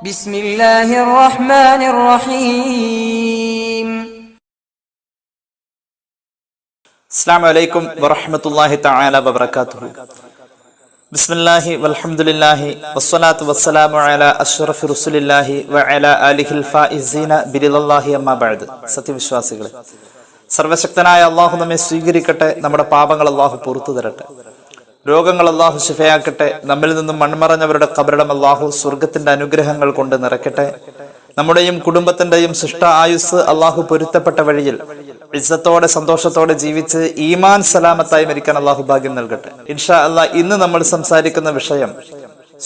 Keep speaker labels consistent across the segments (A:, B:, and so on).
A: ബിസ്മില്ലാഹിർ റഹ്മാനിർ റഹീം
B: അസ്സാം വലൈക്കും വറഹമത്തല്ലാഹി തആല വബറകാതുഹു. ബിസ്മില്ലാഹി വൽഹംദുലില്ലാഹി വസ്സലാത്തു വസ്സലാമു അലാ അഷ്റഫി റസൂലില്ലാഹി വഅലാ ആലിഹിൽ ഫായിസീന ബിലില്ലാഹി അമ്മാ ബഅദ്. സത്യവിശ്വാസികളെ സർവശക്തനായ അള്ളാഹു നമ്മെ സ്വീകരിക്കട്ടെ നമ്മുടെ പാപങ്ങൾ അള്ളാഹു പുറത്തു തരട്ടെ. രോഗങ്ങൾ അള്ളാഹു ശിഫയാക്കട്ടെ. നമ്മിൽ നിന്നും മൺമറഞ്ഞവരുടെ കബരടം അള്ളാഹു സ്വർഗത്തിന്റെ അനുഗ്രഹങ്ങൾ കൊണ്ട് നിറയ്ക്കട്ടെ. നമ്മുടെയും കുടുംബത്തിന്റെയും സൃഷ്ട ആയുസ് അള്ളാഹു പൊരുത്തപ്പെട്ട വഴിയിൽ ഇസ്സത്തോടെ സന്തോഷത്തോടെ ജീവിച്ച് ഈമാൻ സലാമത്തായി മരിക്കാൻ അള്ളാഹു ഭാഗ്യം നൽകട്ടെ. ഇൻഷാ അള്ളാഹ് ഇന്ന് നമ്മൾ സംസാരിക്കുന്ന വിഷയം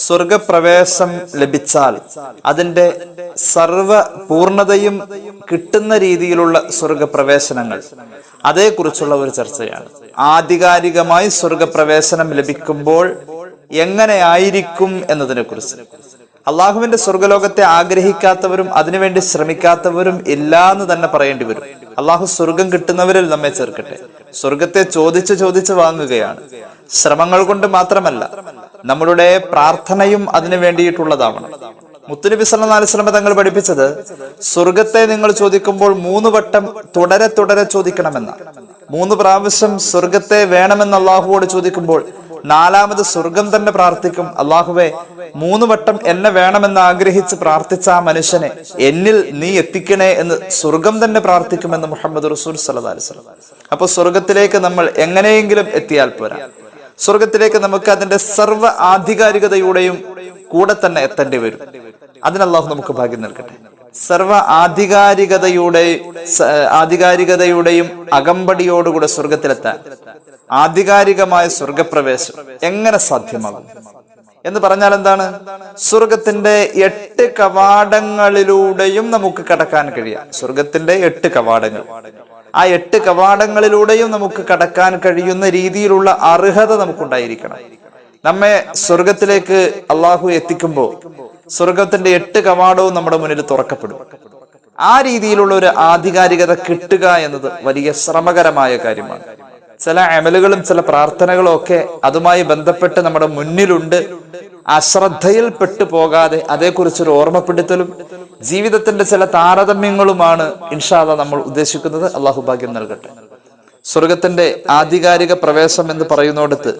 B: സ്വർഗപ്രവേശം ലഭിച്ചാൽ അതിന്റെ സർവ പൂർണതയും കിട്ടുന്ന രീതിയിലുള്ള സ്വർഗപ്രവേശനങ്ങൾ അതേക്കുറിച്ചുള്ള ഒരു ചർച്ചയാണ്. ആധികാരികമായി സ്വർഗപ്രവേശനം ലഭിക്കുമ്പോൾ എങ്ങനെയായിരിക്കും എന്നതിനെ കുറിച്ച് അള്ളാഹുവിന്റെ സ്വർഗലോകത്തെ ആഗ്രഹിക്കാത്തവരും അതിനുവേണ്ടി ശ്രമിക്കാത്തവരും ഇല്ല എന്ന് തന്നെ പറയേണ്ടി വരും. അള്ളാഹു സ്വർഗം കിട്ടുന്നവരിൽ നമ്മെ ചേർക്കട്ടെ. സ്വർഗത്തെ ചോദിച്ച് ചോദിച്ച് വാങ്ങുകയാണ്. ശ്രമങ്ങൾ കൊണ്ട് മാത്രമല്ല നമ്മളുടെ പ്രാർത്ഥനയും അതിനു വേണ്ടിയിട്ടുള്ളതാവണം മുത്തുനബി സല്ലല്ലാഹു അലൈഹി വസല്ലം തങ്ങൾ പഠിപ്പിച്ചത് സ്വർഗത്തെ നിങ്ങൾ ചോദിക്കുമ്പോൾ മൂന്ന് വട്ടം തുടരെ തുടരെ ചോദിക്കണമെന്ന. മൂന്ന് പ്രാവശ്യം സ്വർഗത്തെ വേണമെന്ന് അള്ളാഹുവോട് ചോദിക്കുമ്പോൾ നാലാമത് സ്വർഗം തന്നെ പ്രാർത്ഥിക്കും. അള്ളാഹുവെ മൂന്ന് വട്ടം എന്നെ വേണമെന്ന് ആഗ്രഹിച്ച് പ്രാർത്ഥിച്ച ആ മനുഷ്യനെ എന്നിൽ നീ എത്തിക്കണേ എന്ന് സ്വർഗം തന്നെ പ്രാർത്ഥിക്കുമെന്ന് മുഹമ്മദ് റസൂൽ സല്ലല്ലാഹു അലൈഹി വസല്ലം അപ്പൊ സ്വർഗത്തിലേക്ക് നമ്മൾ എങ്ങനെയെങ്കിലും എത്തിയാൽ പോരാ. സ്വർഗത്തിലേക്ക് നമുക്ക് അതിന്റെ സർവ ആധികാരികതയുടെയും കൂടെ തന്നെ എത്തേണ്ടി വരും. അതിന് അള്ളാഹു നമുക്ക് ഭാഗ്യം നൽകട്ടെ. സർവ ആധികാരികതയുടെ ആധികാരികതയുടെയും അകമ്പടിയോടുകൂടെ സ്വർഗത്തിലെത്താൻ ആധികാരികമായ സ്വർഗപ്രവേശം എങ്ങനെ സാധ്യമാകും? എന്ന് പറഞ്ഞാൽ എന്താണ്? സ്വർഗത്തിന്റെ എട്ട് കവാടങ്ങളിലൂടെയും നമുക്ക് കടക്കാൻ കഴിയാം. സ്വർഗത്തിന്റെ എട്ട് കവാടങ്ങൾ. ആ എട്ട് കവാടങ്ങളിലൂടെയും നമുക്ക് കടക്കാൻ കഴിയുന്ന രീതിയിലുള്ള അർഹത നമുക്കുണ്ടായിരിക്കണം. നമ്മെ സ്വർഗത്തിലേക്ക് അള്ളാഹു എത്തിക്കുമ്പോൾ സ്വർഗത്തിന്റെ എട്ട് കവാടവും നമ്മുടെ മുന്നിൽ തുറക്കപ്പെടും. ആ രീതിയിലുള്ള ഒരു ആധികാരികത കിട്ടുക എന്നത് വലിയ ശ്രമകരമായ കാര്യമാണ്. ചില അമലുകളും ചില പ്രാർത്ഥനകളും ഒക്കെ അതുമായി ബന്ധപ്പെട്ട് നമ്മുടെ മുന്നിലുണ്ട്. അശ്രദ്ധയിൽ പെട്ടു പോകാതെ അതേക്കുറിച്ചൊരു ഓർമ്മപ്പെടുത്തലും ജീവിതത്തിന്റെ ചില താരതമ്യങ്ങളുമാണ് ഇൻഷാദ നമ്മൾ ഉദ്ദേശിക്കുന്നത്. അള്ളാഹു ഭാഗ്യം നൽകട്ടെ. സ്വർഗത്തിന്റെ ആധികാരിക പ്രവേശം എന്ന് പറയുന്നിടത്ത്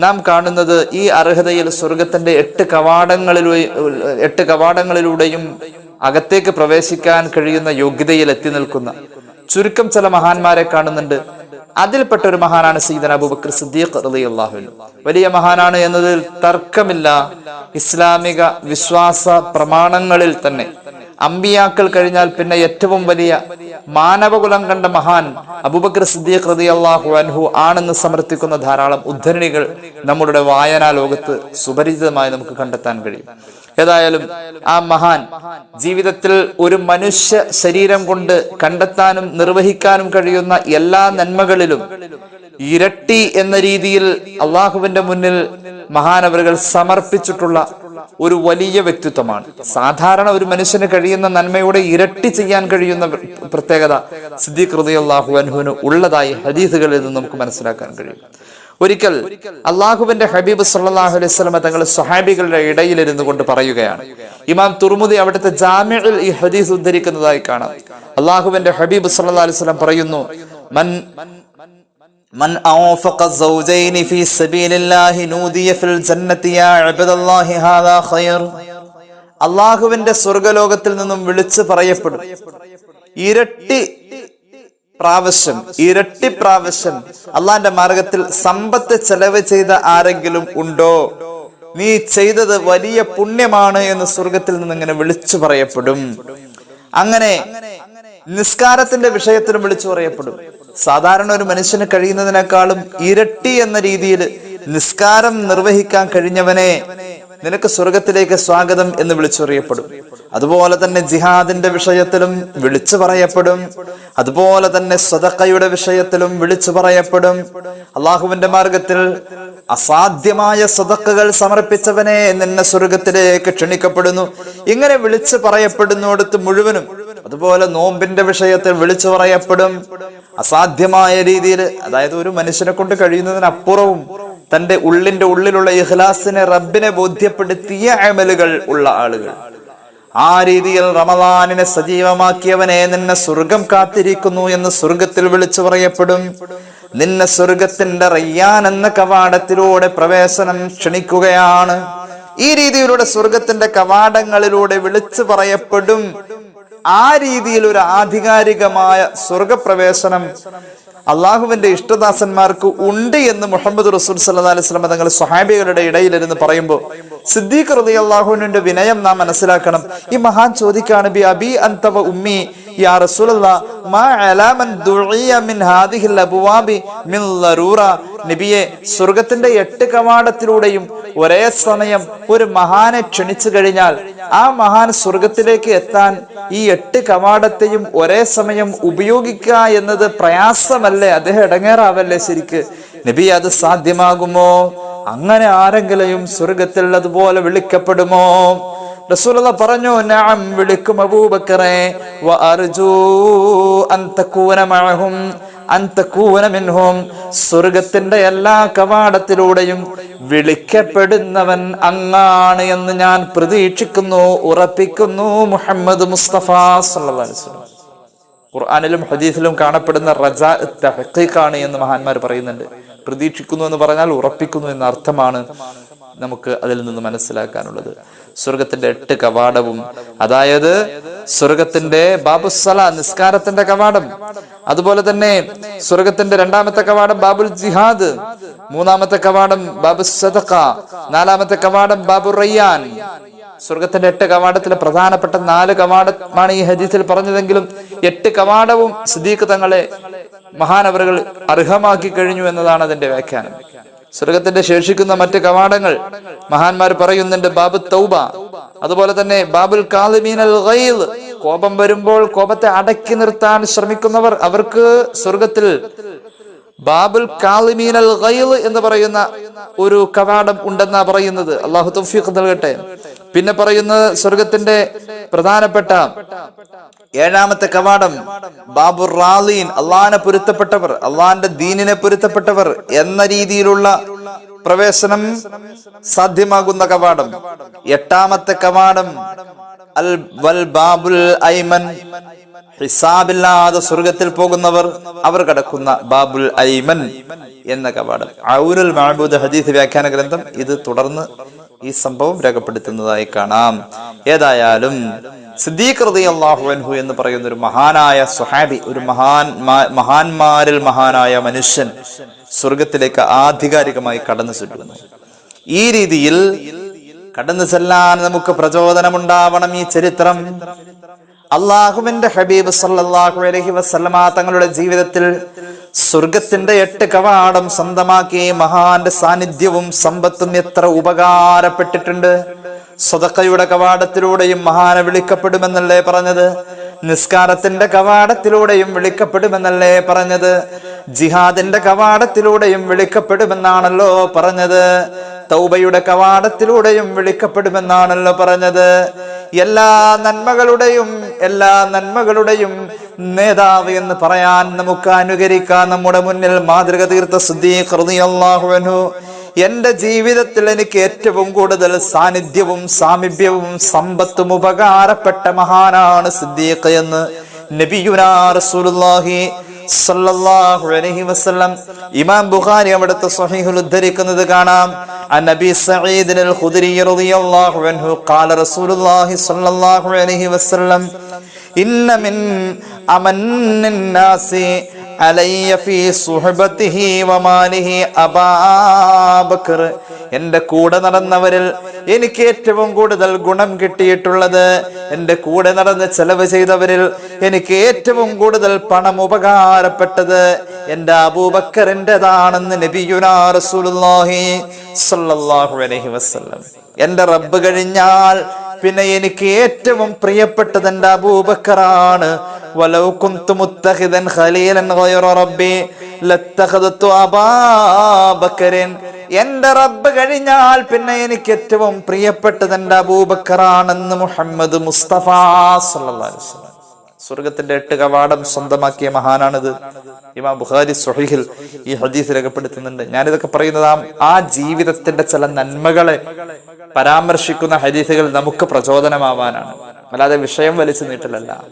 B: നാം കാണുന്നത് ഈ അർഹതയിൽ സ്വർഗത്തിന്റെ എട്ട് കവാടങ്ങളിലൂടെ എട്ട് കവാടങ്ങളിലൂടെയും അകത്തേക്ക് പ്രവേശിക്കാൻ കഴിയുന്ന യോഗ്യതയിൽ എത്തി നിൽക്കുന്ന ചുരുക്കം ചില മഹാന്മാരെ കാണുന്നുണ്ട്. അതിൽപ്പെട്ട ഒരു മഹാനാണ് സീദൻ അബൂബക്കർ സിദ്ദീഖ് റളിയല്ലാഹു വലിയ മഹാനാണ് എന്നതിൽ തർക്കമില്ല. ഇസ്ലാമിക വിശ്വാസ പ്രമാണങ്ങളിൽ തന്നെ. അമ്പിയാക്കൾ കഴിഞ്ഞാൽ പിന്നെ ഏറ്റവും വലിയ മാനവകുലം കണ്ട മഹാൻ അബൂബക്കർ സിദ്ദീഖ് അള്ളാഹു അൻഹു ആണെന്ന് സമർത്ഥിക്കുന്ന ധാരാളം ഉദ്ധരണികൾ നമ്മുടെ വായനാ ലോകത്ത് സുപരിചിതമായി നമുക്ക് കണ്ടെത്താൻ കഴിയും. ഏതായാലും ആ മഹാൻ ജീവിതത്തിൽ ഒരു മനുഷ്യ ശരീരം കൊണ്ട് കണ്ടെത്താനും നിർവഹിക്കാനും കഴിയുന്ന എല്ലാ നന്മകളിലും ഇരട്ടി എന്ന രീതിയിൽ അള്ളാഹുവിന്റെ മുന്നിൽ മഹാനവറുകൾ സമർപ്പിച്ചിട്ടുള്ള ഒരു വലിയ വ്യക്തിത്വമാണ്. സാധാരണ ഒരു മനുഷ്യന് കഴിയുന്ന നന്മയുടെ ഇരട്ടി ചെയ്യാൻ കഴിയുന്ന പ്രത്യേകത സിദ്ദീഖ് റളിയല്ലാഹു അനുഹുവിന് ഉള്ളതായി ഹദീസുകളിൽ നിന്ന് നമുക്ക് മനസ്സിലാക്കാൻ കഴിയും. ഒരിക്കൽ അള്ളാഹുവിന്റെ ഹബീബ് സല്ലാഹു അലൈഹി വസല്ലം തങ്ങൾ സ്വഹാബികളുടെ ഇടയിലിരുന്നു കൊണ്ട് പറയുകയാണ്. ഇമാം തുർമുദി അവിടുത്തെ ജാമ്യയിൽ ഈ ഹദീസ് ഉദ്ധരിക്കുന്നതായി കാണാം. അള്ളാഹുവിന്റെ ഹബീബ് സല്ലാ അലൈഹി വസല്ലം പറയുന്നു മൻ من أنفق الزوجين في سبيل الله نودي في الجنة يا عبد الله هذا خير അള്ളാഹുവിന്റെ സ്വർഗലോകത്തിൽ നിന്നും വിളിച്ചു പറയപ്പെടും ഇരട്ടി പ്രാവശ്യം ഇരട്ടി പ്രാവശ്യം അള്ളാന്റെ മാർഗത്തിൽ സമ്പത്ത് ചെലവ് ചെയ്ത ആരെങ്കിലും ഉണ്ടോ നീ ചെയ്തത് വലിയ പുണ്യമാണ് എന്ന് സ്വർഗത്തിൽ നിന്ന് ഇങ്ങനെ വിളിച്ചു പറയപ്പെടും അങ്ങനെ നിസ്കാരത്തിന്റെ വിഷയത്തിലും വിളിച്ചു പറയപ്പെടും സാധാരണ ഒരു മനുഷ്യന് കഴിയുന്നതിനേക്കാളും ഇരട്ടി എന്ന രീതിയിൽ നിസ്കാരം നിർവഹിക്കാൻ കഴിഞ്ഞവനെ നിനക്ക് സ്വർഗത്തിലേക്ക് സ്വാഗതം എന്ന് വിളിച്ചറിയപ്പെടും. അതുപോലെ തന്നെ ജിഹാദിന്റെ വിഷയത്തിലും വിളിച്ചു പറയപ്പെടും. അതുപോലെ തന്നെ സ്വതക്കയുടെ വിഷയത്തിലും വിളിച്ചു പറയപ്പെടും. അള്ളാഹുവിന്റെ മാർഗത്തിൽ അസാധ്യമായ സ്വതക്കകൾ സമർപ്പിച്ചവനെ നിന്നെ സ്വർഗത്തിലേക്ക് ക്ഷണിക്കപ്പെടുന്നു. ഇങ്ങനെ വിളിച്ചു പറയപ്പെടുന്നിടത്ത് മുഴുവനും അതുപോലെ നോമ്പിന്റെ വിഷയത്തിൽ വിളിച്ചു പറയപ്പെടും. അസാധ്യമായ രീതിയിൽ അതായത് ഒരു മനുഷ്യനെ കൊണ്ട് കഴിയുന്നതിനപ്പുറവും തന്റെ ഉള്ളിന്റെ ഉള്ളിലുള്ള ഇഹ്ലാസിനെ റബ്ബിനെ ബോധ്യപ്പെടുത്തിയ അമലുകൾ ഉള്ള ആളുകൾ. ആ രീതിയിൽ റമദാനിനെ സജീവമാക്കിയവനെ നിന്നെ സ്വർഗം കാത്തിരിക്കുന്നു എന്ന് സ്വർഗത്തിൽ വിളിച്ചു പറയപ്പെടും. നിന്നെ സ്വർഗത്തിന്റെ റയ്യാൻ എന്ന കവാടത്തിലൂടെ പ്രവേശനം ക്ഷണിക്കുകയാണ്. ഈ രീതിയിലൂടെ സ്വർഗത്തിന്റെ കവാടങ്ങളിലൂടെ വിളിച്ചു പറയപ്പെടും. ആ രീതിയിൽ ഒരു ആധികാരികമായ സ്വർഗപ്രവേശനം അള്ളാഹുവിന്റെ ഇഷ്ടദാസന്മാർക്ക് ഉണ്ട് എന്ന് മുഹമ്മദ് റസൂൽ സല്ലാ അലൈഹി സ്വലം തങ്ങൾ സ്വഹാബികളുടെ ഇടയിലിരുന്ന് പറയുമ്പോൾ സിദ്ദീഖ് റതി അള്ളാഹുവിന്റെ വിനയം നാം മനസ്സിലാക്കണം. ഈ മഹാൻ ചോദിക്കാണ് ബി അബി അന്തവ ഉമ്മി യാ റസൂലല്ലാ മാ അലാമൻ ദുഇയ മിൻ ഹാദിഹിൽ അബ്വാബി മിൻ ലറൂറ നബിയെ സ്വർഗത്തിന്റെ എട്ട് കവാടത്തിലൂടെയും ഒരേ സമയം ഒരു മഹാനെ ക്ഷണിച്ചു കഴിഞ്ഞാൽ ആ മഹാൻ സ്വർഗത്തിലേക്ക് എത്താൻ ഈ എട്ട് കവാടത്തെയും ഒരേ സമയം ഉപയോഗിക്കുക എന്നത് പ്രയാസമല്ലേ? അദ്ദേഹം ഇടങ്ങേറാവല്ലേ ശരിക്ക്? നബി അത് സാധ്യമാകുമോ? അങ്ങനെ ആരെങ്കിലും സ്വർഗത്തിൽ അതുപോലെ വിളിക്കപ്പെടുമോ? റസൂലുള്ള പറഞ്ഞു നഅം വിളിക്കും അബൂബക്കറെ അർജൂ അൻ അൻ സ്വർഗത്തിന്റെ എല്ലാ കവാടത്തിലൂടെയും വിളിക്കപ്പെടുന്നവൻ അങ്ങാണ് എന്ന് ഞാൻ പ്രതീക്ഷിക്കുന്നു ഉറപ്പിക്കുന്നു മുഹമ്മദ് മുസ്തഫ ഖുർആാനിലും ഹദീസിലും കാണപ്പെടുന്ന റജാ തഹക്കീഖാണ് എന്ന് മഹാന്മാർ പറയുന്നുണ്ട്. പ്രതീക്ഷിക്കുന്നു എന്ന് പറഞ്ഞാൽ ഉറപ്പിക്കുന്നു എന്ന അർത്ഥമാണ് നമുക്ക് അതിൽ നിന്ന് മനസ്സിലാക്കാനുള്ളത്. സ്വർഗത്തിന്റെ എട്ട് കവാടവും അതായത് സ്വർഗത്തിന്റെ ബാബുസല നിസ്കാരത്തിന്റെ കവാടം. അതുപോലെ തന്നെ സ്വർഗത്തിന്റെ രണ്ടാമത്തെ കവാടം ബാബുൽ ജിഹാദ് മൂന്നാമത്തെ കവാടം ബാബു സദഖ നാലാമത്തെ കവാടം ബാബു റയ്യാൻ. സ്വർഗത്തിന്റെ എട്ട് കവാടത്തിലെ പ്രധാനപ്പെട്ട നാല് കവാടമാണ് ഈ ഹദീസിൽ പറഞ്ഞതെങ്കിലും എട്ട് കവാടവും സിദ്ദീഖ് തങ്ങളെ മഹാനവറുകൾ അർഹമാക്കി കഴിഞ്ഞു എന്നതാണ് അതിന്റെ വ്യാഖ്യാനം. സ്വർഗത്തിന്റെ ശേഷിക്കുന്ന മറ്റ് കവാടങ്ങൾ മഹാന്മാർ പറയുന്നുണ്ട് ബാബു തൗബ. അതുപോലെ തന്നെ ബാബുൽ കാലിമീൻ കോപം വരുമ്പോൾ കോപത്തെ അടക്കി നിർത്താൻ ശ്രമിക്കുന്നവർ അവർക്ക് സ്വർഗത്തിൽ ബാബുൽ കാലിമീൻ അൽ ഖൈൽ എന്ന് പറയുന്ന ഒരു കവാടം ഉണ്ടെന്നാ പറയുന്നത്. അള്ളാഹു തൗഫീഖ് നൽകട്ടെ. പിന്നെ പറയുന്നത് സ്വർഗത്തിന്റെ പ്രധാനപ്പെട്ട ഏഴാമത്തെ കവാടം ബാബുർ റാലീൻ അള്ളാഹിനെ പൊരുത്തപ്പെട്ടവർ അള്ളാഹിന്റെ ദീനിനെ പൊരുത്തപ്പെട്ടവർ എന്ന രീതിയിലുള്ള പ്രവേശനം സാധ്യമാകുന്ന കവാടം. എട്ടാമത്തെ കവാടം അൽ വൽ ബാബുൽ ഐമൻ. ഹിസാബില്ലാതെ സ്വർഗത്തിൽ പോകുന്നവർ അവർ കടക്കുന്ന ബാബുൽ ഐമൻ എന്ന കവാടം. ഔരുൽ മഹബൂദ് ഹദീസ് വ്യാഖ്യാന ഗ്രന്ഥം ഇത് തുടർന്ന് ഈ സംഭവം രേഖപ്പെടുത്തുന്നതായി കാണാം. ഏതായാലും സിദ്ദീഖ് റളിയല്ലാഹു അൻഹു എന്ന് പറയുന്ന ഒരു മഹാനായ സുഹാബി ഒരു മഹാൻ മഹാന്മാരിൽ മഹാനായ മനുഷ്യൻ സ്വർഗത്തിലേക്ക് ആധികാരികമായി കടന്നു ചെല്ലുന്നു. ഈ രീതിയിൽ കടന്നു ചെല്ലാൻ നമുക്ക് പ്രചോദനമുണ്ടാവണം ഈ ചരിത്രം. അള്ളാഹുവിന്റെ ഹബീബ് സല്ലാഹു അലഹി വസ്ലമ തങ്ങളുടെ ജീവിതത്തിൽ സ്വർഗത്തിന്റെ എട്ട് കവാടം സ്വന്തമാക്കി മഹാന്റെ സാന്നിധ്യവും സമ്പത്തും എത്ര ഉപകാരപ്പെട്ടിട്ടുണ്ട്. സ്വതക്കയുടെ കവാടത്തിലൂടെയും മഹാനെ വിളിക്കപ്പെടുമെന്നല്ലേ പറഞ്ഞത്? നിസ്കാരത്തിന്റെ കവാടത്തിലൂടെയും വിളിക്കപ്പെടുമെന്നല്ലേ പറഞ്ഞത്? ജിഹാദിന്റെ കവാടത്തിലൂടെയും വിളിക്കപ്പെടുമെന്നാണല്ലോ പറഞ്ഞത്. തൗബയുടെ കവാടത്തിലൂടെയും വിളിക്കപ്പെടുമെന്നാണല്ലോ പറഞ്ഞത്. എല്ലാ നന്മകളുടെയും എല്ലാ നന്മകളുടെയും നേതാവ് എന്ന് പറയാൻ നമുക്ക് അനുകരിക്കാൻ നമ്മുടെ മുന്നിൽ മാതൃക തീർത്ത സിദ്ദീഖ് കൃതി അൻഹു എന്റെ ജീവിതത്തിൽ എനിക്ക് ഏറ്റവും കൂടുതൽ സാന്നിധ്യവും സാമീപ്യവും സമ്പത്തും ഉപകാരപ്പെട്ട മഹാനാണ് സിദ്ദീഖ് എന്ന് നബിയുനാഹി അലൈഹി വസല്ലം. ഇമാം ബുഖാരി അവിടുത്തെ സ്വഹീഹുൽ ഉദ്ധരിക്കുന്നത് കാണാം. അൽ റളിയല്ലാഹു അൻഹു ഖാല റസൂലുള്ളാഹി അലൈഹി വസല്ലം ഇന്ന മിൻ അമന്നിൻ നാസി എന്റെ എന്റെ കൂടെ നടന്നവരിൽ എനിക്ക് ഏറ്റവും കൂടുതൽ ഗുണം കിട്ടിയിട്ടുള്ളത് എന്റെ കൂടെ നടന്ന് ചെലവ് ചെയ്തവരിൽ എനിക്ക് ഏറ്റവും കൂടുതൽ പണം ഉപകാരപ്പെട്ടത് എന്റെ അബൂബക്കറിന്റെതാണെന്ന് നബിയുനാ റസൂലുള്ളാഹി അലൈഹി വസല്ലം. എന്റെ റബ്ബ് കഴിഞ്ഞാൽ പിന്നെ എനിക്ക് ഏറ്റവും പ്രിയപ്പെട്ടത് എന്റെ അബൂബക്കറാണ്. എന്റെ റബ്ബ് കഴിഞ്ഞാൽ പിന്നെ എനിക്ക് ഏറ്റവും പ്രിയപ്പെട്ടത് എന്റെ അബൂബക്കറാണെന്ന് മുഹമ്മദ് മുസ്തഫ സല്ലല്ലാഹു അലൈഹി വസല്ലം. സ്വർഗത്തിന്റെ എട്ട് കവാടം സ്വന്തമാക്കിയ മഹാനാണിത്. ഇമാം ബുഖാരി സുഹൈഹിൽ ഈ ഹദീസ് രേഖപ്പെടുത്തുന്നുണ്ട്. ഞാനിതൊക്കെ പറയുന്നത് ആ- ജീവിതത്തിന്റെ ചില നന്മകളെ പരാമർശിക്കുന്ന ഹദീസുകൾ നമുക്ക് പ്രചോദനമാവാനാണ്. അല്ലാതെ വിഷയം വലിച്ചു നീട്ടലല്ല.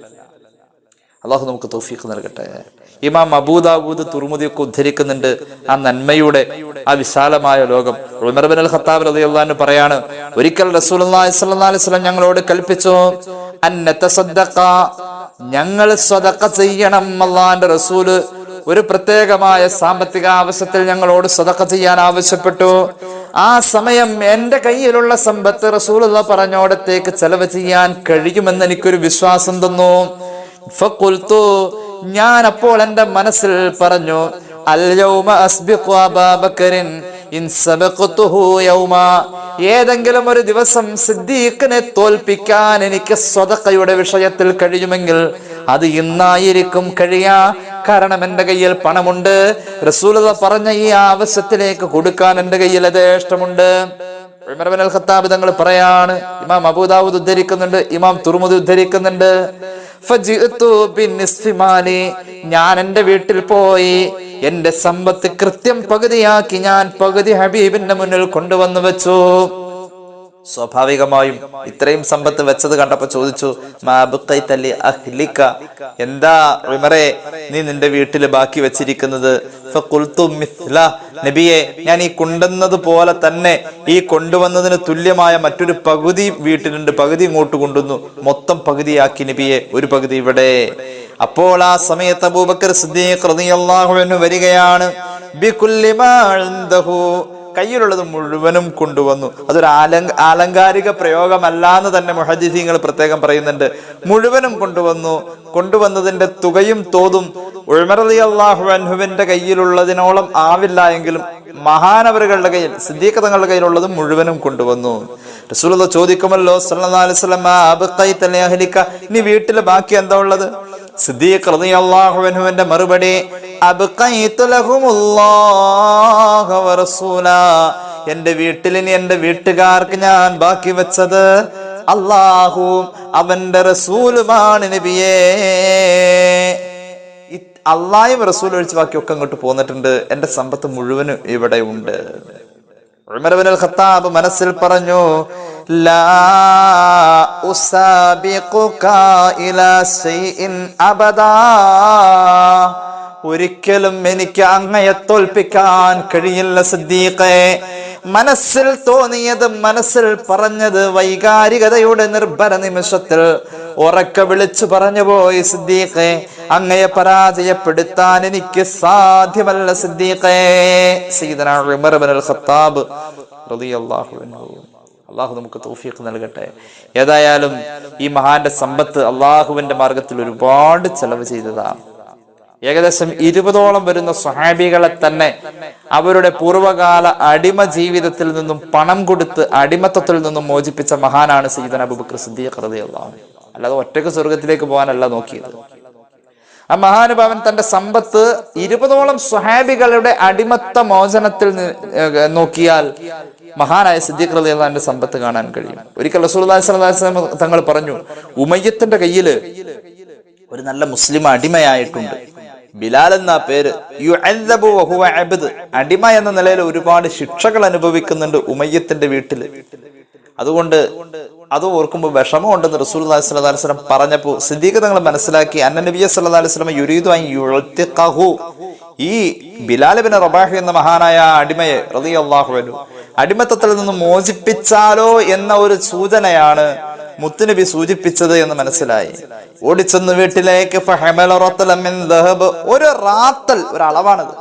B: അള്ളാഹു നമുക്ക് തൗഫീഖ് നൽകട്ടെ. ഇമാം അബൂദാബൂദ് ഒക്കെ ഉദ്ധരിക്കുന്നുണ്ട് ആ നന്മയുടെ ആ വിശാലമായ ലോകം. ഉമർ ബിൻ അൽ ഖത്താബ് റളിയല്ലാഹു പറയാണ് ഒരിക്കൽ സ്വല്ലല്ലാഹി അലൈഹി വസല്ലം ഞങ്ങളോട് കൽപ്പിച്ചു അന്നതസദ്ദഖ ഞങ്ങൾ സ്വതക്ക ചെയ്യണം അള്ളാന്റെ റസൂൽ. ഒരു പ്രത്യേകമായ സാമ്പത്തിക ആവശ്യത്തിൽ ഞങ്ങളോട് സ്വതക്ക ചെയ്യാൻ ആവശ്യപ്പെട്ടു. ആ സമയം എന്റെ കയ്യിലുള്ള സമ്പത്ത് റസൂലുള്ള പറഞ്ഞോടത്തേക്ക് ചെലവ് ചെയ്യാൻ കഴിയുമെന്ന് എനിക്കൊരു വിശ്വാസം തന്നു. ഞാൻ അപ്പോൾ എന്റെ മനസ്സിൽ പറഞ്ഞു അൽയൗമ അസ്ബിഖു അബാബക്കറിൻ ഏതെങ്കിലും ഒരു ദിവസം സിദ്ദീഖിനെ തോൽപ്പിക്കാൻ എനിക്ക് സ്വതക്കയുടെ വിഷയത്തിൽ കഴിയുമെങ്കിൽ അത് ഇന്നായിരിക്കും കഴിയാ. കാരണം എന്റെ കയ്യിൽ പണമുണ്ട്. റസൂലത പറഞ്ഞ ഈ ആവശ്യത്തിലേക്ക് കൊടുക്കാൻ എന്റെ കയ്യിൽ യഥേഷ്ടമുണ്ട്. ഉമർ ബിൻ അൽ ഖത്താബ് തങ്ങൾ പറയാണ് ഇമാം അബൂദാവൂദ് ഉദ്ധരിക്കുന്നുണ്ട് ഇമാം തുർമുദ് ഉദ്ധരിക്കുന്നുണ്ട്. ഞാൻ എന്റെ വീട്ടിൽ പോയി എന്റെ സമ്പത്ത് കൃത്യം പകുതിയാക്കി ഞാൻ പകുതി ഹബീബിന്റെ മുന്നിൽ കൊണ്ടുവന്നു വെച്ചു. സ്വാഭാവികമായും ഇത്രയും സമ്പത്ത് വെച്ചത് കണ്ടപ്പോ ചോദിച്ചു മാബുക്കൈത്തല്ലി അഹ്ലിക? എന്താ ഉമറെ നീ നിന്റെ വീട്ടിൽ ബാക്കി വെച്ചിരിക്കുന്നത്? നബിയെ ഞാൻ ഈ കൊണ്ടുവന്നത് പോലെ തന്നെ ഈ കൊണ്ടുവന്നതിന് തുല്യമായ മറ്റൊരു പകുതി വീട്ടിലുണ്ട് പകുതി ഇങ്ങോട്ട് കൊണ്ടുവന്നു. മൊത്തം പകുതിയാക്കി നബിയെ ഒരു പകുതി ഇവിടെ. അപ്പോൾ ആ സമയത്ത് അബൂബക്കർ സിദ്ദീഖ് റളിയല്ലാഹു അൻഹു വരികയാണ് കയ്യിലുള്ളത് മുഴുവനും കൊണ്ടുവന്നു. അതൊരു ആലങ്ക ആലങ്കാരിക പ്രയോഗമല്ല എന്ന് തന്നെ മുഹജിദീങ്ങൾ പ്രത്യേകം പറയുന്നുണ്ട്. മുഴുവനും കൊണ്ടുവന്നു. കൊണ്ടുവന്നതിന്റെ തുകയും തോതും ഉൾമറലി അള്ളാഹു അൻഹുവിന്റെ കയ്യിലുള്ളതിനോളം ആവില്ല എങ്കിലും മഹാനവറുകളുടെ കയ്യിൽ സിദ്ദീഖ് തങ്ങളുടെ കയ്യിലുള്ളത് മുഴുവനും കൊണ്ടുവന്നു. റസൂലത ചോദിക്കുമല്ലോ അഹ്ലിക?" ഇനി വീട്ടിൽ ബാക്കി എന്താ ഉള്ളത്? സിദ്ദീഖ് റളിയല്ലാഹു അൻഹുവിന്റെ മറുപടി അബ്ഖൈതു ലഹുമുല്ലാഹ എന്റെ വീട്ടിലിനി എന്റെ വീട്ടുകാർക്ക് ഞാൻ ബാക്കി വെച്ചത് അള്ളാഹുവും അവന്റെ റസൂലുമാണ് നബിയേ. അള്ളായും റസൂൽ ഒഴിച്ച് ബാക്കിയൊക്കെ അങ്ങോട്ട് പോന്നിട്ടുണ്ട്. എന്റെ സമ്പത്ത് മുഴുവനും ഇവിടെ ഉണ്ട്. ഖത്താബ് മനസ്സിൽ പറഞ്ഞു ലാ ഇലാ ഒരിക്കലും എനിക്ക് അങ്ങയെ തോൽപ്പിക്കാൻ കഴിയില്ല സിദ്ദീഖേ. മനസ്സിൽ തോന്നിയത് മനസ്സിൽ പറഞ്ഞത് വൈകാരികതയുടെ നിർഭര നിമിഷത്തിൽ. ഉറക്ക വിളിച്ചു പറഞ്ഞു പോയി സിദ്ദീഖേ. അങ്ങയെ പരാജയപ്പെടുത്താൻ എനിക്ക് സാധ്യമല്ല സിദ്ദീഖേ. ഖത്താബ് അള്ളാഹു നമുക്ക് തൗഫീഖ് നൽകട്ടെ. ഏതായാലും ഈ മഹാന്റെ സമ്പത്ത് അള്ളാഹുവിന്റെ മാർഗത്തിൽ ഒരുപാട് ചെലവ് ചെയ്തതാണ് ഏകദേശം ഇരുപതോളം വരുന്ന സ്വഹാബികളെ തന്നെ അവരുടെ പൂർവകാല അടിമ ജീവിതത്തിൽ നിന്നും പണം കൊടുത്ത് അടിമത്തത്തിൽ നിന്നും മോചിപ്പിച്ച മഹാനാണ് സീതന അബൂബക്കർ സിദ്ദീഖ് അല്ലാതെ ഒറ്റയ്ക്ക് സ്വർഗത്തിലേക്ക് പോകാനല്ല നോക്കിയത്. ആ മഹാനുഭാവൻ തന്റെ സമ്പത്ത് ഇരുപതോളം സ്വഹാബികളുടെ അടിമത്ത മോചനത്തിൽ നോക്കിയാൽ മഹാനായ സിദ്ദീഖ് റളിയല്ലാഹുവിന്റെ സമ്പത്ത് കാണാൻ കഴിയും. ഒരിക്കൽ അലൈഹി തങ്ങൾ പറഞ്ഞു ഉമയ്യത്തിന്റെ കയ്യിൽ ഒരു നല്ല മുസ്ലിം അടിമയായിട്ടുണ്ട്. ബിലാൽ എന്ന പേര് അടിമ എന്ന നിലയിൽ ഒരുപാട് ശിക്ഷകൾ അനുഭവിക്കുന്നുണ്ട് ഉമയ്യത്തിന്റെ വീട്ടിൽ. അതുകൊണ്ട് അത് ഓർക്കുമ്പോൾ വിഷമമുണ്ടെന്ന് റസൂൽ സ്വല്ലല്ലാഹു അലൈഹി വസല്ലം പറഞ്ഞപ്പോൾ സിദ്ദീഖ് തങ്ങൾ മനസ്സിലാക്കി അന്ന നബിയ സല്ലല്ലാഹു അലൈഹി വസല്ലം യുരീദു ഈ ബിലാൽ റബാഹ് എന്ന മഹാനായ അടിമയെ റതി അള്ളാഹു അടിമത്തത്തിൽ നിന്ന് മോചിപ്പിച്ചാലോ എന്ന ഒരു സൂചനയാണ് മുത്തുനബി സൂചിപ്പിച്ചത് എന്ന് മനസ്സിലായി. ഓടിച്ചെന്ന് വീട്ടിലേക്ക്. ഒരു റാത്തൽ ഒരു അളവാണത്.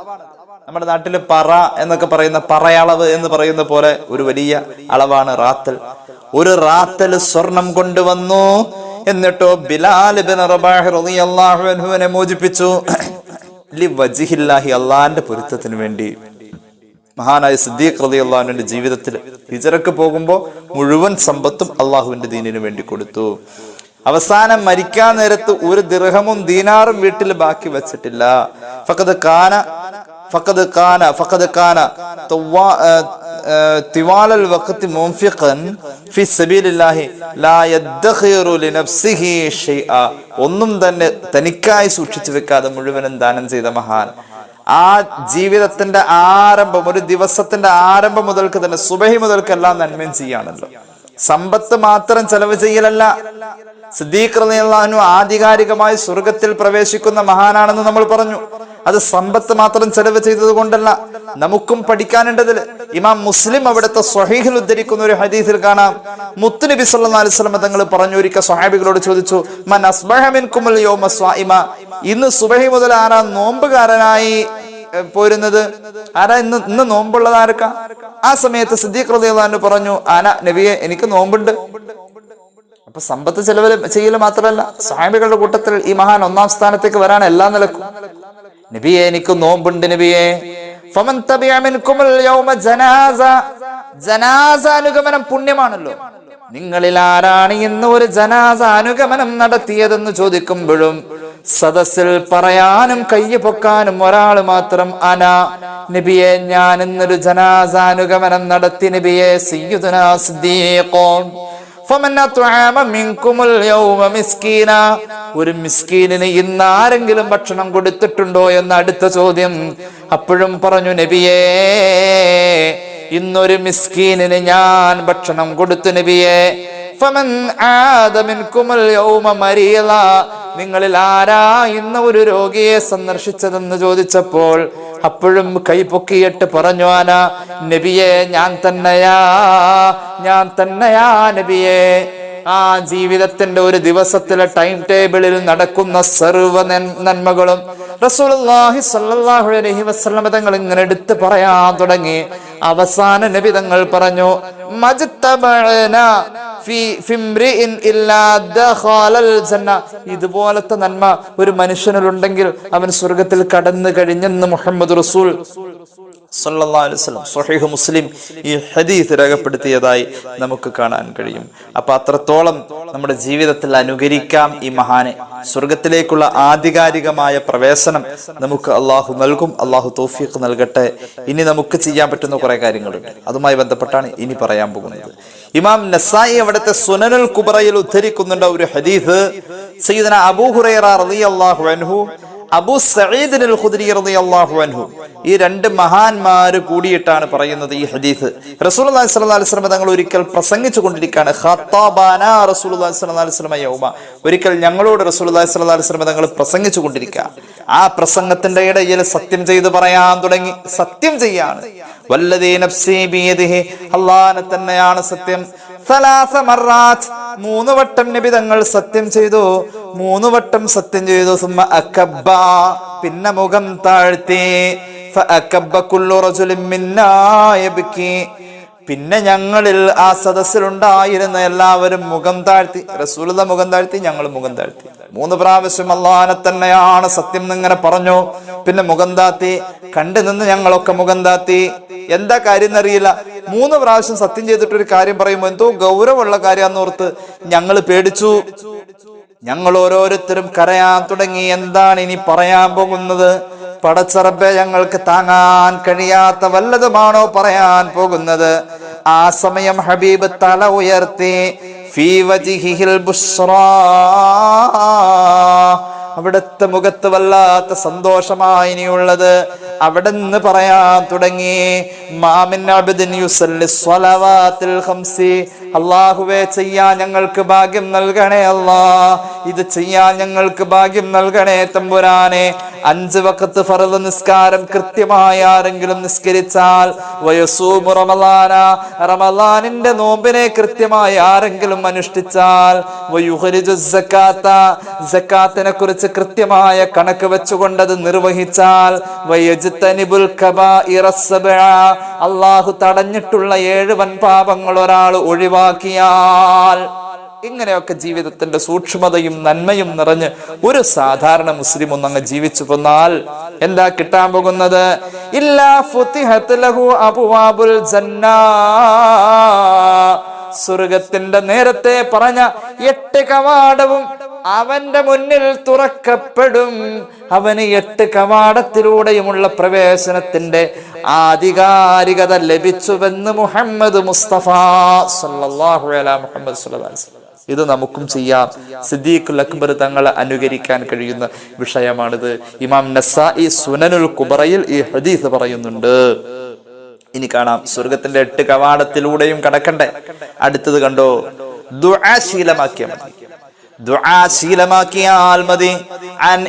B: നമ്മുടെ നാട്ടിൽ പറ എന്നൊക്കെ പറയുന്ന പറയളവ് എന്ന് പറയുന്ന പോലെ ഒരു വലിയ അളവാണ് റാത്തൽ. ഒരു റാത്തൽ സ്വർണം കൊണ്ടുവന്നു എന്നിട്ടോ ബിലാൽ ബിൻ മോചിപ്പിച്ചു. അള്ളാന്റെ പൊരുത്തത്തിന് വേണ്ടി മഹാനായ സിദ്ദീഖ് റളിയല്ലാഹുവിന്റെ ജീവിതത്തിൽ ഹിജറക്ക് പോകുമ്പോൾ മുഴുവൻ സമ്പത്തും അള്ളാഹുവിന്റെ ദീനിനു വേണ്ടി കൊടുത്തു. അവസാനം മരിക്കാൻ നേരത്ത് ഒരു ദിർഹമും ദീനാറും വീട്ടിൽ ബാക്കി വെച്ചിട്ടില്ല. ഫക്കത് കാന ഫക്കത് കാന ഫക്കത് കാന ആ, തിവാലൽ വഖത്തി മുൻഫിഖൻ ഫി സബീലില്ലാഹി ലാ യദ്ഖിറു ലിനഫ്സിഹി ഷൈഅ ഒന്നും തന്നെ തനിക്കായി സൂക്ഷിച്ചു വെക്കാതെ മുഴുവനും ദാനം ചെയ്ത മഹാൻ. ആ ജീവിതത്തിന്റെ ആരംഭം ഒരു ദിവസത്തിന്റെ ആരംഭം മുതൽക്ക് തന്നെ സുബഹി മുതൽക്കെല്ലാം നന്മയും ചെയ്യാണല്ലോ. സമ്പത്ത് മാത്രം ചെലവ് ചെയ്യലല്ല. സിദ്ദീഖ് റളിയല്ലാഹു ആധികാരികമായി സ്വർഗത്തിൽ പ്രവേശിക്കുന്ന മഹാനാണെന്ന് നമ്മൾ പറഞ്ഞു. അത് സമ്പത്ത് മാത്രം ചെലവ് ചെയ്തത് കൊണ്ടല്ല. നമുക്കും പഠിക്കാനുണ്ടതിൽ ഇമാം മുസ്ലിം അവിടുത്തെ സ്വഹീഹിൽ ഉദ്ധരിക്കുന്ന ഒരു ഹദീസിൽ കാണാം. മുത്തുനബി സല്ലല്ലാഹു അലൈഹി വസല്ലം തങ്ങൾ പറഞ്ഞു ഒരിക്കൽ സ്വഹാബികളോട് ചോദിച്ചു മൻ അസ്ബഹ മിൻകുമുൽ യൗമ സ്വാഇമ? ഇന്ന് സുബഹി മുതൽ ആരാ നോമ്പുകാരനായി പോരുന്നത്? ആരാ ഇന്ന് ഇന്ന് നോമ്പുള്ളത് ആർക്കാ? ആ സമയത്ത് സിദ്ദീഖ് റളിയല്ലാഹു പറഞ്ഞു ആന നബിയെ എനിക്ക് നോമ്പുണ്ട്. അപ്പൊ സമ്പത്ത് ചെലവ് ചെയ്യൽ മാത്രമല്ല സാഹിബികളുടെ കൂട്ടത്തിൽ ഈ മഹാൻ ഒന്നാം സ്ഥാനത്തേക്ക് വരാൻ എല്ലാം നിലക്കും. നബിയെ എനിക്ക് നോമ്പുണ്ട് നബിയെ. ജനാസ. പുണ്യമാണല്ലോ. നിങ്ങളിൽ ആരാണ് ഇന്ന് ഒരു ജനാസ അനുഗമനം നടത്തിയതെന്ന് ചോദിക്കുമ്പോഴും സദസ്സിൽ പറയാനും കയ്യ് പൊക്കാനും ഒരാൾ മാത്രം അന. നബിയെ ഞാൻ ഇന്നൊരു ജനാസാനുഗമനം നടത്തി നബിയെ സയ്യിദുനാ ഒരു മിസ്കീനിന് ഇന്ന് ആരെങ്കിലും ഭക്ഷണം കൊടുത്തിട്ടുണ്ടോ എന്ന അടുത്ത ചോദ്യം. അപ്പോഴും പറഞ്ഞു നബിയേ ഇന്നൊരു മിസ്കീനിന് ഞാൻ ഭക്ഷണം കൊടുത്തു നബിയേ. ഫമൻ ആദമിൻ കുമൽ യൗമ മരീള. നിങ്ങളിൽ ആരാ ഇന്ന് ഒരു രോഗിയെ സന്ദർശിച്ചതെന്ന് ചോദിച്ചപ്പോൾ അപ്പോഴും കൈപൊക്കിയിട്ട് പറഞ്ഞു ആന നബിയെ ഞാൻ തന്നെയാ ഞാൻ തന്നെയാ നബിയെ. ആ ജീവിതത്തിന്റെ ഒരു ദിവസത്തിലെ ടൈം ടേബിളിൽ നടക്കുന്ന സർവ നന്മകളും റസൂലുള്ളാഹി സ്വല്ലല്ലാഹു അലൈഹി വസല്ലമ തങ്ങൾ ഇങ്ങനെ എടുത്തു പറയാൻ തുടങ്ങി. അവസാന നബി തങ്ങൾ പറഞ്ഞു ഇതുപോലത്തെ നന്മ ഒരു മനുഷ്യനിലുണ്ടെങ്കിൽ അവൻ സ്വർഗത്തിൽ കടന്നു കഴിഞ്ഞെന്ന് മുഹമ്മദ് റസൂൽ. മുസ്ലിം ഈ ഹദീസ് രേഖപ്പെടുത്തിയതായി നമുക്ക് കാണാൻ കഴിയും. അപ്പൊ അത്രത്തോളം നമ്മുടെ ജീവിതത്തിൽ അനുകരിക്കാം ഈ മഹാനെ. സ്വർഗത്തിലേക്കുള്ള ആധികാരികമായ പ്രവേശനം നമുക്ക് അള്ളാഹു നൽകും. അള്ളാഹു തൗഫീഖ് നൽകട്ടെ. ഇനി നമുക്ക് ചെയ്യാൻ പറ്റുന്ന കുറെ കാര്യങ്ങളുണ്ട്. അതുമായി ബന്ധപ്പെട്ടാണ് ഇനി പറയാൻ പോകുന്നത്. ഇമാം നസായി അവിടുത്തെ സുനനുൽ കുബറയിൽ ഉദ്ധരിക്കുന്നുണ്ട് ഒരു ഹദീസ്. സയ്യിദന അബൂഹുറൈറ റളിയല്ലാഹു അൻഹു അബു സഈദ് അൽ ഖുദ്രി റളിയല്ലാഹു അൻഹു. ഈ രണ്ട് മഹാന്മാര് കൂടിയിട്ടാണ് പറയുന്നത് ഈ ഹദീസ്. സ്വല്ലല്ലാഹു അലൈഹി വസല്ലം തങ്ങൾ ഒരിക്കൽ പ്രസംഗിച്ചു കൊണ്ടിരിക്കുകയാണ്. ഖത്താബാന സ്വല്ലല്ലാഹു അലൈഹി വസല്ലം യൗമ. ഒരിക്കൽ ഞങ്ങളോട് സ്വല്ലല്ലാഹു അലൈഹി തങ്ങൾ പ്രസംഗിച്ചു കൊണ്ടിരിക്കുക. ആ പ്രസംഗത്തിന്റെ ഇടയിൽ സത്യം ചെയ്ത് പറയാൻ തുടങ്ങി. സത്യം ചെയ്യാണ്. വല്ലദീ നഫ്സി ബിയദിഹി. അല്ലാഹനെ തന്നെയാണ് സത്യം. മൂന്ന് വട്ടം നബി തങ്ങൾ സത്യം ചെയ്തു. മൂന്ന് വട്ടം സത്യം ചെയ്തു. സുമ്മ അക്കബ പിന്നെ മുഖം താഴ്ത്തി. മിന്നാ പിന്നെ ഞങ്ങളിൽ ആ സദസ്സിലുണ്ടായിരുന്ന എല്ലാവരും മുഖം താഴ്ത്തി റസൂലത മുഖം താഴ്ത്തി ഞങ്ങൾ മുഖം താഴ്ത്തി. മൂന്ന് പ്രാവശ്യം അള്ളഹാനെ തന്നെയാണ് സത്യം എന്നിങ്ങനെ പറഞ്ഞു. പിന്നെ മുഖം താത്തി കണ്ടു നിന്ന് ഞങ്ങളൊക്കെ മുഖം താത്തി എന്താ കാര്യം എന്നറിയില്ല. മൂന്ന് പ്രാവശ്യം സത്യം ചെയ്തിട്ട് ഒരു കാര്യം പറയുമ്പോൾ എന്തോ ഗൗരവമുള്ള കാര്യമാന്ന് ഓർത്ത് ഞങ്ങൾ പേടിച്ചു. ഞങ്ങൾ ഓരോരുത്തരും കരയാൻ തുടങ്ങി. എന്താണ് ഇനി പറയാൻ പോകുന്നത്? പടച്ചറബെ ഞങ്ങൾക്ക് താങ്ങാൻ കഴിയാത്ത വല്ലതുമാണോ പറയാൻ പോകുന്നത്? ആ സമയം ഹബീബ് തല ഉയർത്തി അവിടുത്തെ മുഖത്ത് വല്ലാത്ത സന്തോഷമായി ഇനിയുള്ളത്. അവിടെ നിന്ന് പറയാൻ തുടങ്ങി അല്ലാഹുവേ ചെയ്യാൻ ഞങ്ങൾക്ക് ഭാഗ്യം നൽകണേ അല്ലാ. ഇത് ചെയ്യാൻ ഞങ്ങൾക്ക് ഭാഗ്യം നൽകണേ തമ്പുരാനെ. അഞ്ച് വക്കത്ത് ഫറദ് നിസ്കാരം കൃത്യമായി ആരെങ്കിലും നിസ്കരിച്ചാൽ വയസൂമു റമലാന റമലാനിന്റെ നോമ്പിനെ കൃത്യമായി ആരെങ്കിലും അനുഷ്ഠിച്ചാൽ സക്കാത്തിനെ കുറിച്ച് കൃത്യമായ കണക്ക് വെച്ചുകൊണ്ടത് നിർവഹിച്ചാൽ അല്ലാഹു തടഞ്ഞിട്ടുള്ള ഏഴ് വൻപാപങ്ങൾ ഒരാൾ ഒഴിവാക്കിയാൽ ഇങ്ങനെയൊക്കെ ജീവിതത്തിന്റെ സൂക്ഷ്മതയും നന്മയും നിറഞ്ഞ് ഒരു സാധാരണ മുസ്ലിം ഒന്നങ്ങ് ജീവിച്ചു പോന്നാൽ എന്താ കിട്ടാൻ പോകുന്നത്? സ്വർഗത്തിന്റെ നേരത്തെ പറഞ്ഞ എട്ട് കവാടവും അവന്റെ മുന്നിൽ തുറക്കപ്പെടും. അവന് എട്ട് കവാടത്തിലൂടെയുമുള്ള പ്രവേശനത്തിന്റെ ആധികാരികത ലഭിച്ചുവെന്ന് മുഹമ്മദ് മുസ്തഫ അലാ മുഹമ്മദ് വസല്ലം. ഇത് നമുക്കും ചെയ്യാം. സിദ്ദീഖുൽ അക്ബർ തങ്ങളെ അനുകരിക്കാൻ കഴിയുന്ന വിഷയമാണിത്. ഇമാം നസായി സുനനുൽ കുബറയിൽ ഈ ഹദീസ് പറയുന്നുണ്ട്. ഇനി കാണാം. സ്വർഗത്തിന്റെ എട്ട് കവാടത്തിലൂടെയും കടക്കണ്ടേ? അടുത്തത് കണ്ടോ? ദുആ ശീലമാക്കിയ മതി. ദുആ ശീലമാക്കിയാൽ മതി. അൻ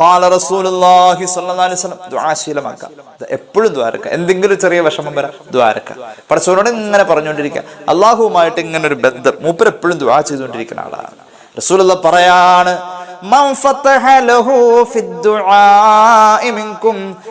B: ഖാല റസൂലുള്ളാഹി അലൈഹി വസല്ലം ദുആ ശീലമാക്കാം എപ്പോഴും ദ്വാരക്ക എന്തെങ്കിലും ചെറിയ വിഷമം വരാം ദ്വാരക്ക പടച്ചവനോട് ഇങ്ങനെ പറഞ്ഞുകൊണ്ടിരിക്കുക. അള്ളാഹുവുമായിട്ട് ഇങ്ങനെ ഒരു ബന്ധം മൂപ്പർ എപ്പോഴും ദുആ ചെയ്തുകൊണ്ടിരിക്കുന്ന ആളാണ്. റസൂലുള്ള പറയാണ്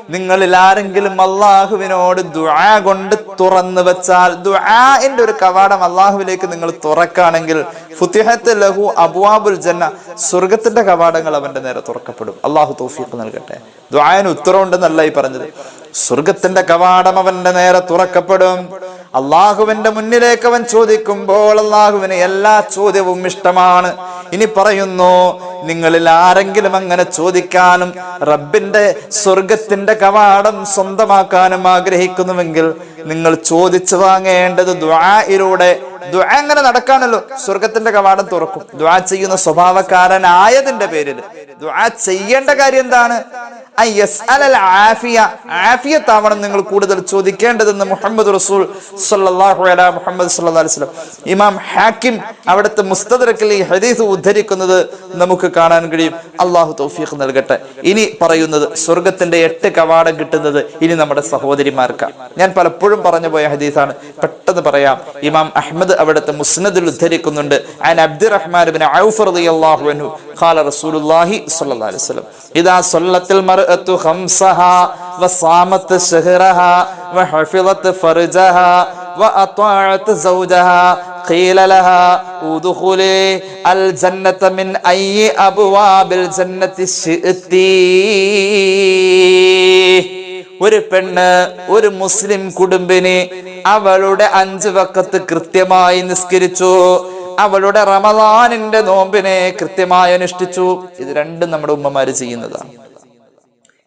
B: നിങ്ങളിൽ ആരെങ്കിലും അള്ളാഹുവിനോട് ദുആ കൊണ്ട് തുറന്നു വെച്ചാൽ ദുആഇന്റെ ഒരു കവാടം അള്ളാഹുവിലേക്ക് നിങ്ങൾ തുറക്കാണെങ്കിൽ ഫുത്തിഹത്ത് ലഹു അബ്വാബുൽ ജന്ന സ്വർഗത്തിന്റെ കവാടങ്ങൾ അവന്റെ നേരെ തുറക്കപ്പെടും. അള്ളാഹു തൗഫീഖ് നൽകട്ടെ. ദുആന് ഉത്തരവുണ്ടെന്നല്ല ഈ പറഞ്ഞത്. സ്വർഗത്തിന്റെ കവാടം അവന്റെ നേരെ തുറക്കപ്പെടും. അള്ളാഹുവിന്റെ മുന്നിലേക്ക് അവൻ ചോദിക്കുമ്പോൾ അള്ളാഹുവിന് എല്ലാ ചോദ്യവും ഇഷ്ടമാണ്. ഇനി പറയുന്നു നിങ്ങളിൽ ആരെങ്കിലും അങ്ങനെ ചോദിക്കാനും റബ്ബിന്റെ സ്വർഗത്തിന്റെ കവാടം സ്വന്തമാക്കാനും ആഗ്രഹിക്കുന്നുവെങ്കിൽ നിങ്ങൾ ചോദിച്ചു വാങ്ങേണ്ടത് ദ്വായിലൂടെ ദ്വാ അങ്ങനെ നടക്കാണല്ലോ? സ്വർഗത്തിന്റെ കവാടം തുറക്കും. ദ്വാ ചെയ്യുന്ന സ്വഭാവക്കാരനായതിന്റെ പേരിൽ. ദ്വാ ചെയ്യേണ്ട കാര്യം എന്താണ്? ആഫിയത്താവണം നിങ്ങൾ കൂടുതൽ ചോദിക്കേണ്ടതെന്ന് മുഹമ്മദ് റസൂൽ മുഹമ്മദ് ഇമാം ഹാക്കിം അവിടുത്തെ മുസ്തദറക്കിൽ ഈ ഹദീസ് ഉദ്ധരിക്കുന്നത് നമുക്ക് കാണാൻ കഴിയും. അള്ളാഹു തൗഫീഖ് നൽകട്ടെ. ഇനി പറയുന്നത് സ്വർഗത്തിന്റെ എട്ട് കവാടം കിട്ടുന്നത് ഇനി നമ്മുടെ സഹോദരിമാർക്ക്. ഞാൻ പലപ്പോഴും പറഞ്ഞു പോയ ഹദീസാണ്. പെട്ടെന്ന് പറയാം. ഇമാം അഹമ്മദ് അവിടുത്തെ മുസ്നദിൽ ഉദ്ധരിക്കുന്നുണ്ട്. അൻ അബ്ദുറഹ്മാൻ ഔഫ് റളിയല്ലാഹു അൻഹു ഖാല റസൂലുള്ളാഹി സ്വല്ലല്ലാഹി അലൈഹി വസല്ലം. ഇദാ മർഅത്തു ഖംസഹാ വസാമത്ത് ശഹ്റഹാ വഹഫിളത് ഫർജഹാ وأطاعت زوجها قيل لها ادخلي الجنة من أي أبواب الجنة شئت ഒരു പെണ്ണ് ഒരു മുസ്ലിം കുടുംബിന് അവളുടെ അഞ്ച് വക്കത്ത് കൃത്യമായി നിസ്കരിച്ചു അവളുടെ റമദാനിന്റെ നോമ്പിനെ കൃത്യമായി അനുഷ്ഠിച്ചു ഇത് രണ്ടും നമ്മുടെ ഉമ്മമാര് ചെയ്യുന്നതാണ്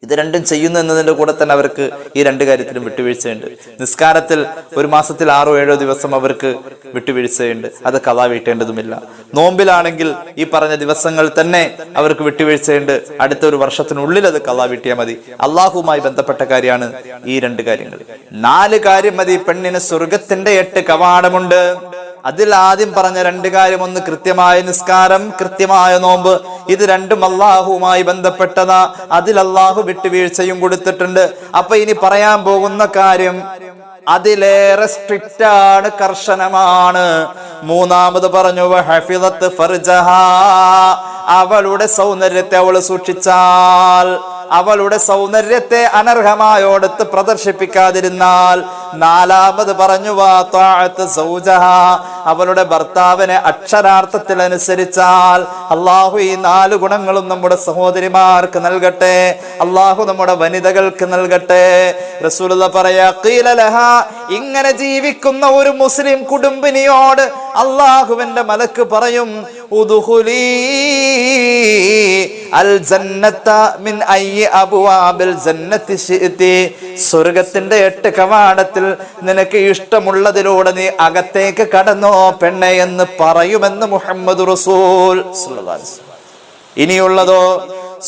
B: ഇത് രണ്ടും ചെയ്യുന്നു എന്നതിന്റെ കൂടെ തന്നെ അവർക്ക് ഈ രണ്ട് കാര്യത്തിലും വിട്ടുവീഴ്ചയുണ്ട്. നിസ്കാരത്തിൽ ഒരു മാസത്തിൽ ആറോ ഏഴോ ദിവസം അവർക്ക് വിട്ടുവീഴ്ചയുണ്ട്. അത് കഥ വീട്ടേണ്ടതുമില്ല. നോമ്പിലാണെങ്കിൽ ഈ പറഞ്ഞ ദിവസങ്ങൾ തന്നെ അവർക്ക് വിട്ടുവീഴ്ചയുണ്ട്. അടുത്ത ഒരു വർഷത്തിനുള്ളിൽ അത് കഥ വീട്ടിയാൽ മതി. അള്ളാഹുമായി ബന്ധപ്പെട്ട കാര്യമാണ് ഈ രണ്ട് കാര്യങ്ങൾ. നാല് കാര്യം മതി. പെണ്ണിന് സ്വർഗത്തിന്റെ എട്ട് കവാടമുണ്ട്. അതിൽ ആദ്യം പറഞ്ഞ രണ്ട് കാര്യം. ഒന്ന് കൃത്യമായ നിസ്കാരം കൃത്യമായ നോമ്പ്. ഇത് രണ്ടും അള്ളാഹുവുമായി ബന്ധപ്പെട്ടതാ. അതിൽ അള്ളാഹു വിട്ടുവീഴ്ചയും കൊടുത്തിട്ടുണ്ട്. അപ്പൊ ഇനി പറയാൻ പോകുന്ന കാര്യം അതിലേറെ സ്ട്രിക്റ്റ് ആണ് കർശനമാണ്. മൂന്നാമത് പറഞ്ഞു ഫർജഹ. അവളുടെ സൗന്ദര്യത്തെ അവൾ സൂക്ഷിച്ചാൽ അവളുടെ സൗന്ദര്യത്തെ അനർഹമായോടത്ത് പ്രദർശിപ്പിക്കാതിരുന്നാൽ നാലാമത് പറഞ്ഞു വാത്താഴത്ത് സൗജഹ. അവളുടെ ഭർത്താവിനെ അക്ഷരാർത്ഥത്തിൽ അനുസരിച്ചാൽ അള്ളാഹു ഈ നാല് ഗുണങ്ങളും നമ്മുടെ സഹോദരിമാർക്ക് നൽകട്ടെ അള്ളാഹു നമ്മുടെ വനിതകൾക്ക് നൽകട്ടെ റസൂല പറയാ ഇങ്ങനെ ജീവിക്കുന്ന ഒരു മുസ്ലിം കുടുംബിനിയോട് അള്ളാഹുവിന്റെ മലക്ക് പറയും. സ്വർഗത്തിന്റെ എട്ട് കവാടത്തിൽ നിനക്ക് ഇഷ്ടമുള്ളതിലൂടെ നീ അകത്തേക്ക് കടന്നോ പെണ്ണെ എന്ന് പറയുമെന്ന് മുഹമ്മദ് റസൂൽ. ഇനിയുള്ളതോ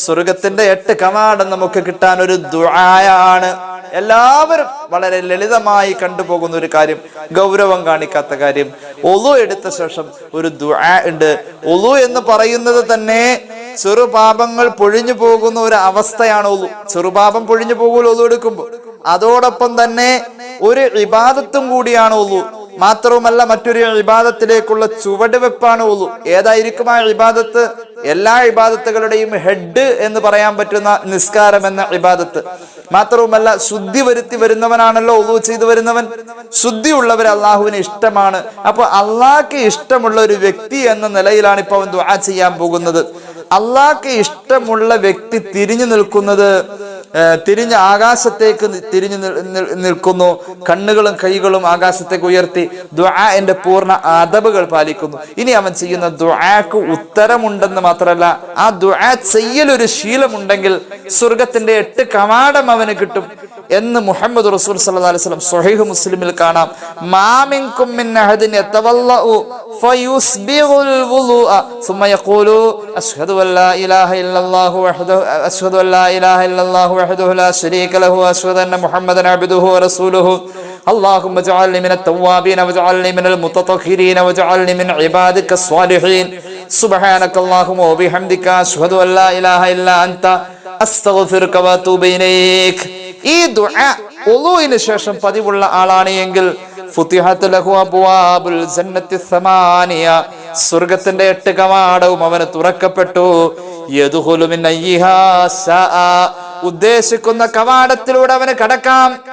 B: സ്വർഗത്തിന്റെ എട്ട് കവാടം നമുക്ക് കിട്ടാൻ ഒരു ദുആയാണ് എല്ലാവരും വളരെ ലളിതമായി കണ്ടുപോകുന്ന ഒരു കാര്യം ഗൗരവം കാണിക്കാത്ത കാര്യം. ഒളു എടുത്ത ശേഷം ഒരു ദുആ ഉണ്ട്. ഒളു എന്ന് പറയുന്നത് തന്നെ ചെറുപാപങ്ങൾ പൊഴിഞ്ഞു പോകുന്ന ഒരു അവസ്ഥയാണ് ഒളു. ചെറുപാപം പൊഴിഞ്ഞു പോകുമല്ലോ ഒളു എടുക്കുമ്പോൾ. അതോടൊപ്പം തന്നെ ഒരു വിവാദത്തും കൂടിയാണ് ഒളു. മാത്രവുമല്ല മറ്റൊരു ഇബാദത്തിലേക്കുള്ള ചുവടുവെപ്പാണ് ഉള്ളൂ ഏതായിരിക്കും ആ ഇബാദത്ത്? എല്ലാ ഇബാദത്തുകളുടെയും ഹെഡ് എന്ന് പറയാൻ പറ്റുന്ന നിസ്കാരം എന്ന ഇബാദത്ത്. മാത്രവുമല്ല ശുദ്ധി വരുത്തി വരുന്നവനാണല്ലോ ഉള്ളൂ ചെയ്തു വരുന്നവൻ. ശുദ്ധി ഉള്ളവർ അള്ളാഹുവിന് ഇഷ്ടമാണ്. അപ്പൊ അള്ളാഹ്ക്ക് ഇഷ്ടമുള്ള ഒരു വ്യക്തി എന്ന നിലയിലാണ് ഇപ്പൊ അവൻ ദുആ ചെയ്യാൻ പോകുന്നത്. അള്ളാഹ്ക്ക് ഇഷ്ടമുള്ള വ്യക്തി തിരിഞ്ഞു നിൽക്കുന്നത് തിരിഞ്ഞ് ആകാശത്തേക്ക് തിരിഞ്ഞു നിൽ- നിൽ- നിൽക്കുന്നു. കണ്ണുകളും കൈകളും ആകാശത്തേക്ക് ഉയർത്തി എന്റെ പൂർണ അതബുകൾ പാലിക്കുന്നു. ഇനി അവൻ ചെയ്യുന്ന ദുആക്ക് ഉത്തരമുണ്ടെന്ന് മാത്രമല്ല ആ ദുആ ചെയ്യലൊരു ശീലമുണ്ടെങ്കിൽ സ്വർഗത്തിന്റെ എട്ട് കവാടം അവന് കിട്ടും എന്ന് മുഹമ്മദ് റസൂൽ സല്ലല്ലാഹു അലൈഹി വസല്ലം സ്വഹീഹ് മുസ്ലിമിൽ കാണാം. മാമിൻകും മിൻ അഹദിൻ യതവല്ലഉ فيسبغ الوضوء ثم يقول أشهد أن لا إله إلا الله وحده أشهد أن لا إله إلا الله وحده لا شريك له أشهد أن محمدا عبده ورسوله اللهم اجعلني من التوابين واجعلني من المتطهرين واجعلني من عبادك الصالحين سبحانك اللهم وبحمدك أشهد أن لا إله إلا أنت أستغفرك وأتوب إليك ഈ ദുആ ഒളുവിന് ശേഷം പതിവുള്ള ആളാണ് എങ്കിൽ സ്വർഗത്തിന്റെ എട്ട് കവാടവും അവന് തുറക്കപ്പെട്ടു. ഉദ്ദേശിക്കുന്ന കവാടത്തിലൂടെ അവന് കടക്കാം.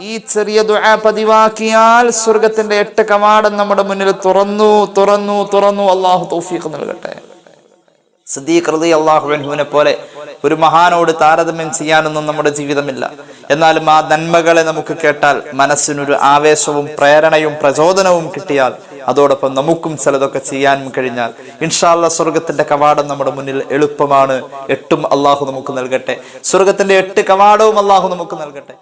B: ഈ ചെറിയ ദുആ പതിവാക്കിയാൽ സ്വർഗത്തിന്റെ എട്ട് കവാടം നമ്മുടെ മുന്നിൽ തുറന്നു തുറന്നു തുറന്നു. അള്ളാഹു തൗഫീഖ് നൽകട്ടെ. സിദ്ദീഖ് റളി അള്ളാഹുവിനെ പോലെ ഒരു മഹാനോട് താരതമ്യം ചെയ്യാനൊന്നും നമ്മുടെ ജീവിതമില്ല. എന്നാലും ആ നന്മകളെ നമുക്ക് കേട്ടാൽ മനസ്സിനൊരു ആവേശവും പ്രേരണയും പ്രചോദനവും കിട്ടിയാൽ അതോടൊപ്പം നമുക്കും ചിലതൊക്കെ ചെയ്യാനും കഴിഞ്ഞാൽ ഇൻഷാല്ല സ്വർഗത്തിന്റെ കവാടം നമ്മുടെ മുന്നിൽ എളുപ്പമാണ്. എട്ടും അള്ളാഹു നമുക്ക് നൽകട്ടെ. സ്വർഗത്തിന്റെ എട്ട് കവാടവും അള്ളാഹു നമുക്ക് നൽകട്ടെ.